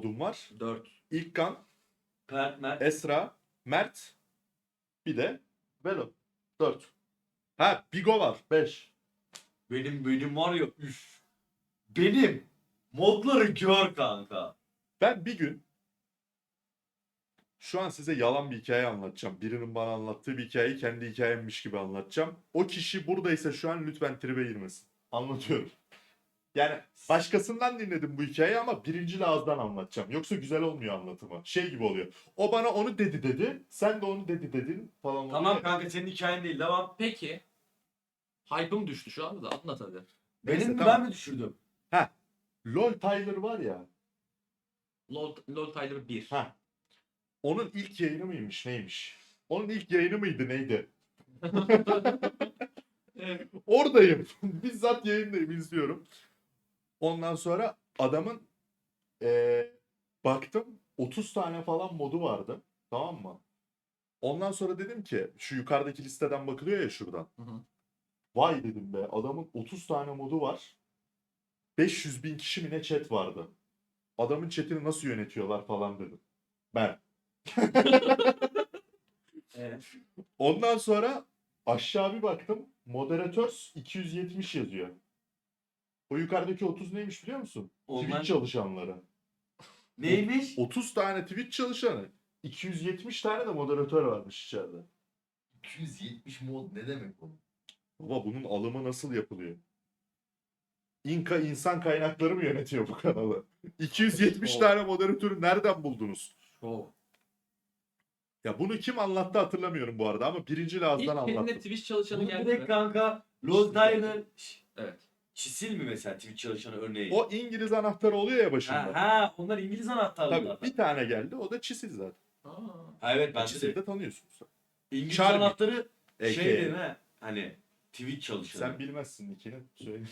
modum var. 4. İlkan, Mert, Mert. Esra, Mert, bir de Velo. 4. Ha Bigo var. 5. Benim benim var ya üf. Benim modları gör kanka. Ben bir gün şu an size yalan bir hikaye anlatacağım. Birinin bana anlattığı bir hikayeyi kendi hikayemmiş gibi anlatacağım. O kişi buradaysa şu an lütfen tribe girmesin. Anlatıyorum. Yani başkasından dinledim bu hikayeyi ama birinci ağızdan anlatacağım. Yoksa güzel olmuyor anlatımı. Şey gibi oluyor. O bana onu dedi dedi. Sen de onu dedi dedin falan. oluyor Tamam ya. kanka senin hikayen değil devam. Peki. Hype'ım düştü şu anda da anlat hadi. Benim Neyse, mi tamam. ben mi düşürdüm? LOL Tyler var ya. LOL, LOL Tyler 1. Ha. Onun ilk yayını mıymış neymiş? Onun ilk yayını mıydı neydi? Oradayım. Bizzat yayındayım izliyorum. Ondan sonra adamın eee, baktım 30 tane falan modu vardı. Tamam mı? Ondan sonra dedim ki şu yukarıdaki listeden bakılıyor ya şuradan. Hı hı. Vay dedim be adamın 30 tane modu var. 500 bin kişi mi ne chat vardı. Adamın chatini nasıl yönetiyorlar falan dedim. Ben. Evet. Ondan sonra aşağı bir baktım. Moderatör 270 yazıyor. O yukarıdaki 30 neymiş biliyor musun? Online- Twitch çalışanları. Neymiş? 30 tane Twitch çalışanı. 270 tane de moderatör varmış içeride. 270 mod ne demek oğlum? Baba bunun alımı nasıl yapılıyor? İnka insan kaynakları mı yönetiyor bu kanalı? 270 Oh. tane moderatörü nereden buldunuz? Show. Ya bunu kim anlattı hatırlamıyorum bu arada ama birinci ağızdan İlk anlattım. kendine Twitch çalışanı Bunu geldi direkt mi? kanka Lord Tyler Evet. Çisil mi mesela Twitch çalışanı örneği? O İngiliz anahtarı oluyor ya başında. ha, ha onlar İngiliz anahtarları. Tabii bir tane geldi o da Çisil zaten. Aa. Ha, evet ben Çisil'i de de tanıyorsunuz. sen. İngiliz Charlie. anahtarı AKA. şey değil mi? Hani Twitch çalışanı. Sen bilmezsin ikini söyleyeyim.